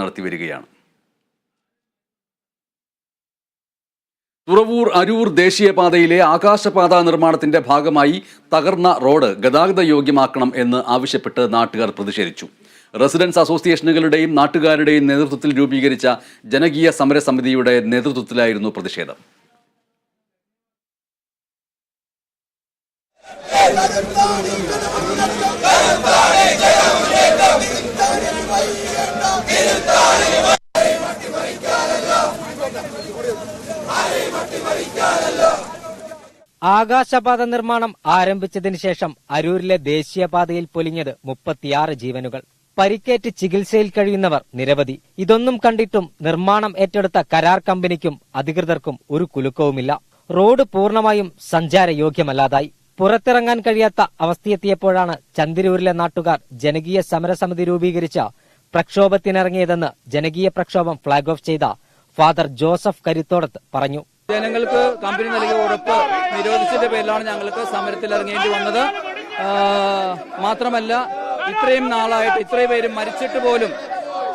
നടത്തി വരികയാണ്. തുറവൂർ അരൂർ ദേശീയപാതയിലെ ആകാശപാത നിർമ്മാണത്തിന്റെ ഭാഗമായി തകർന്ന റോഡ് ഗതാഗത യോഗ്യമാക്കണം എന്ന് ആവശ്യപ്പെട്ട് നാട്ടുകാർ പ്രതിഷേധിച്ചു. റെസിഡൻസ് അസോസിയേഷനുകളുടെയും നാട്ടുകാരുടെയും നേതൃത്വത്തിൽ രൂപീകരിച്ച ജനകീയ സമരസമിതിയുടെ നേതൃത്വത്തിലായിരുന്നു പ്രതിഷേധം. ആകാശപാത നിർമ്മാണം ആരംഭിച്ചതിന് ശേഷം അരൂരിലെ ദേശീയപാതയിൽ പൊലിഞ്ഞത് മുപ്പത്തിയാറ് ജീവനുകൾ. പരിക്കേറ്റ് ചികിത്സയിൽ കഴിയുന്നവർ നിരവധി. ഇതൊന്നും കണ്ടിട്ടും നിർമ്മാണം ഏറ്റെടുത്ത കരാർ കമ്പനിക്കും അധികൃതർക്കും ഒരു കുലുക്കവുമില്ല. റോഡ് പൂർണമായും സഞ്ചാരയോഗ്യമല്ലാതായി. പുറത്തിറങ്ങാൻ കഴിയാത്ത അവസ്ഥയെത്തിയപ്പോഴാണ് ചന്ദിരൂരിലെ നാട്ടുകാർ ജനകീയ സമരസമിതി രൂപീകരിച്ച പ്രക്ഷോഭത്തിനിറങ്ങിയതെന്ന് ജനകീയ പ്രക്ഷോഭം ഫ്ളാഗ് ഓഫ് ചെയ്ത ഫാദർ ജോസഫ് കരുത്തോടത്ത് പറഞ്ഞു. ജനങ്ങൾക്ക് കമ്പനി നൽകിയ ഉറപ്പ് നിരോധിച്ചതിന്റെ പേരിലാണ് ഞങ്ങൾക്ക് സമരത്തിൽ ഇറങ്ങേണ്ടി വന്നത്. മാത്രമല്ല ഇത്രയും നാളായിട്ട് ഇത്രയും പേര് മരിച്ചിട്ട് പോലും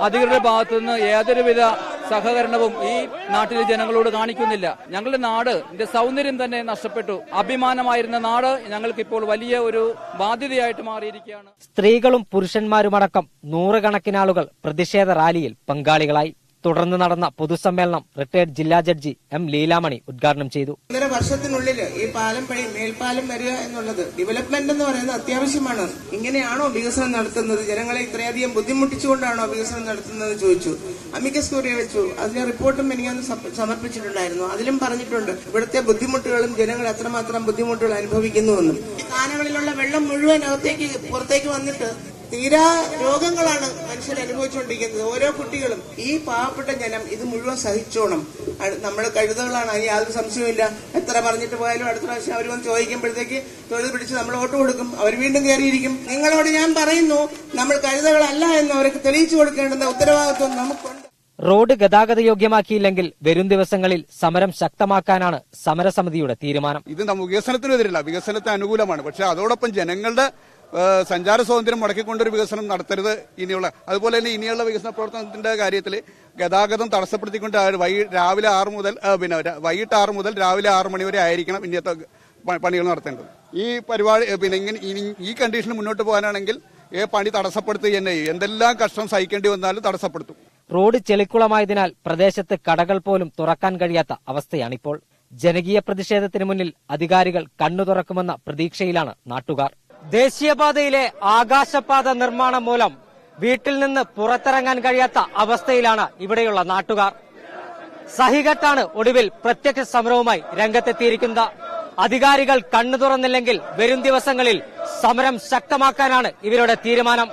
അധികൃതരുടെ ഭാഗത്തുനിന്ന് യാതൊരുവിധ സഹകരണവും ഈ നാട്ടിലെ ജനങ്ങളോട് കാണിക്കുന്നില്ല. ഞങ്ങളുടെ നാട് ഇതിന്റെ സൗന്ദര്യം തന്നെ നഷ്ടപ്പെട്ടു. അഭിമാനമായിരുന്ന നാട് ഞങ്ങൾക്ക് ഇപ്പോൾ വലിയ ഒരു ബാധ്യതയായിട്ട് മാറിയിരിക്കുകയാണ്. സ്ത്രീകളും പുരുഷന്മാരുമടക്കം നൂറുകണക്കിനാളുകൾ പ്രതിഷേധ റാലിയിൽ പങ്കാളികളായി. തുടർന്ന് നടന്ന പൊതുസമ്മേളനം റിട്ടയർഡ് ജില്ലാ ജഡ്ജി എം ലീലാമണി ഉദ്ഘാടനം ചെയ്തു. ഇന്നലെ വർഷത്തിനുള്ളിൽ ഈ പാലം പണി മേൽപ്പാലം വരിക എന്നുള്ളത് ഡെവലപ്മെന്റ് എന്ന് പറയുന്നത് അത്യാവശ്യമാണ്. ഇങ്ങനെയാണോ വികസനം നടത്തുന്നത്? ജനങ്ങളെ ഇത്രയധികം ബുദ്ധിമുട്ടിച്ചുകൊണ്ടാണോ വികസനം നടത്തുന്നത് ചോദിച്ചു. അമിക്കസ് ക്യൂറിയ വെച്ചു. അതിന്റെ റിപ്പോർട്ടും എനിക്കന്ന് സമർപ്പിച്ചിട്ടുണ്ടായിരുന്നു. അതിലും പറഞ്ഞിട്ടുണ്ട് ഇവിടുത്തെ ബുദ്ധിമുട്ടുകളും ജനങ്ങൾ എത്രമാത്രം ബുദ്ധിമുട്ടുകൾ അനുഭവിക്കുന്നുവെന്നും. കാനകളിലുള്ള വെള്ളം മുഴുവൻ അകത്തേക്ക് പുറത്തേക്ക് വന്നിട്ട് തീരാ രോഗങ്ങളാണ് മനുഷ്യർ അനുഭവിച്ചുകൊണ്ടിരിക്കുന്നത്. ഓരോ കുട്ടികളും ഈ പാവപ്പെട്ട ജനം ഇത് മുഴുവൻ സഹിച്ചോണം. നമ്മൾ കഴുതകളാണ് അതിന് യാതൊരു സംശയവുമില്ല. എത്ര പറഞ്ഞിട്ട് പോയാലും അടുത്ത പ്രാവശ്യം അവർ വന്ന് ചോദിക്കുമ്പോഴത്തേക്ക് തൊഴിൽ പിടിച്ച് നമ്മൾ വോട്ട് കൊടുക്കും. അവർ വീണ്ടും കയറിയിരിക്കും. നിങ്ങളോട് ഞാൻ പറയുന്നു നമ്മൾ കഴുതകളല്ല എന്ന് അവർക്ക് തെളിയിച്ചു കൊടുക്കേണ്ടുന്ന ഉത്തരവാദിത്വം നമുക്കുണ്ട്. റോഡ് ഗതാഗത യോഗ്യമാക്കിയില്ലെങ്കിൽ വരും ദിവസങ്ങളിൽ സമരം ശക്തമാക്കാനാണ് സമരസമിതിയുടെ തീരുമാനം. ഇത് വികസനത്തിനെതിരല്ല. വികസനത്തിന് അനുകൂലമാണ്. പക്ഷേ അതോടൊപ്പം ജനങ്ങളുടെ സഞ്ചാര സ്വാതന്ത്ര്യം മുടക്കിക്കൊണ്ടൊരു വികസനം നടത്തരുത് ഇനിയുള്ള അതുപോലെ തന്നെ ഇനിയുള്ള വികസന പ്രവർത്തനത്തിന്റെ കാര്യത്തിൽ ഗതാഗതം തടസ്സപ്പെടുത്തിക്കൊണ്ട് വൈ രാവിലെ ആറ് മുതൽ പിന്നെ വൈകിട്ട് ആറ് മുതൽ രാവിലെ ആറ് മണി വരെ ആയിരിക്കണം ഇന്നത്തെ പണികൾ നടത്തേണ്ടത്. ഈ പരിപാടി പിന്നെ ഇങ്ങനെ ഈ കണ്ടീഷനിൽ മുന്നോട്ട് പോകാനാണെങ്കിൽ പണി തടസ്സപ്പെടുത്തുക തന്നെ എന്തെല്ലാം കഷ്ടം സഹിക്കേണ്ടി വന്നാലും തടസ്സപ്പെടുത്തും. റോഡ് ചെളിക്കുളമായതിനാൽ പ്രദേശത്ത് കടകൾ പോലും തുറക്കാൻ കഴിയാത്ത അവസ്ഥയാണിപ്പോൾ. ജനകീയ പ്രതിഷേധത്തിന് മുന്നിൽ അധികാരികൾ കണ്ണു തുറക്കുമെന്ന പ്രതീക്ഷയിലാണ് നാട്ടുകാർ. ദേശീയപാതയിലെ ആകാശപാത നിർമ്മാണം മൂലം വീട്ടിൽ നിന്ന് പുറത്തിറങ്ങാൻ കഴിയാത്ത അവസ്ഥയിലാണ് ഇവിടെയുള്ള നാട്ടുകാർ. സഹികട്ടാണ് ഒടുവിൽ പ്രത്യക്ഷ സമരവുമായി രംഗത്തെത്തിയിരിക്കുന്നത്. അധികാരികൾ കണ്ണു തുറന്നില്ലെങ്കിൽ വരും ദിവസങ്ങളിൽ സമരം ശക്തമാക്കാനാണ് ഇവരുടെ തീരുമാനം.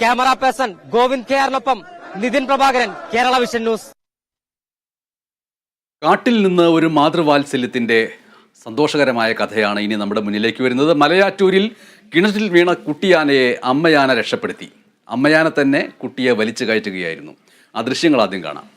ക്യാമറ പേഴ്സൺ ഗോവിന്ദ് കെയറിനൊപ്പം നിതിൻ പ്രഭാകരൻ കേരള വിഷൻ ന്യൂസ്. കാട്ടിൽ നിന്ന് ഒരു മാതൃവാത്സല്യത്തിന്റെ സന്തോഷകരമായ കഥയാണ് ഇനി നമ്മുടെ മുന്നിലേക്ക് വരുന്നത്. മലയാറ്റൂരിൽ കിണറ്റിൽ വീണ കുട്ടിയാനയെ അമ്മയാന രക്ഷപ്പെടുത്തി. അമ്മയാന തന്നെ കുട്ടിയെ വലിച്ചു കയറ്റുകയായിരുന്നു. ആ ദൃശ്യങ്ങൾ ആദ്യം കാണാം.